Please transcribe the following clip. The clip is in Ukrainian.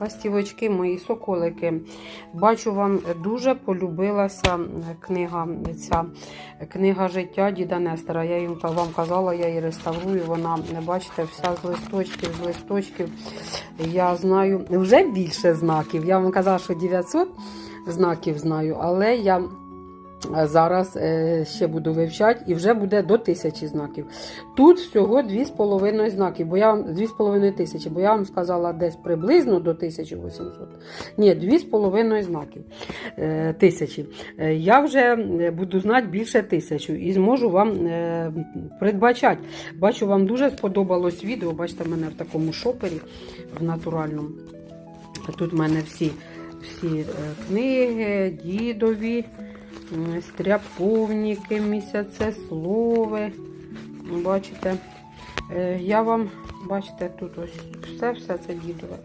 ластівочки, мої соколики. Бачу, вам дуже полюбилася книга ця книга життя Діда Нестера. Я їм вам казала, я її реставрую. Вона, бачите, вся з листочків, з листочків. Я знаю вже більше знаків. Я вам казала, що 900 знаків знаю, але я. Зараз е, ще буду вивчати і вже буде до тисячі знаків. Тут всього 2,5 знаків, бо я вам 2,5 тисячі, бо я вам сказала десь приблизно до 1800. Ні, 2,5 знаків е, тисячі. Е, Я вже буду знати більше тисячу і зможу вам передбачати. Бачу, вам дуже сподобалось відео. Бачите, в мене в такому шопері в натуральному. Тут в мене всі, всі книги, дідові. Стряповники, місяцеслови. Бачите, Е, я вам, бачите, тут ось все, все це дідове.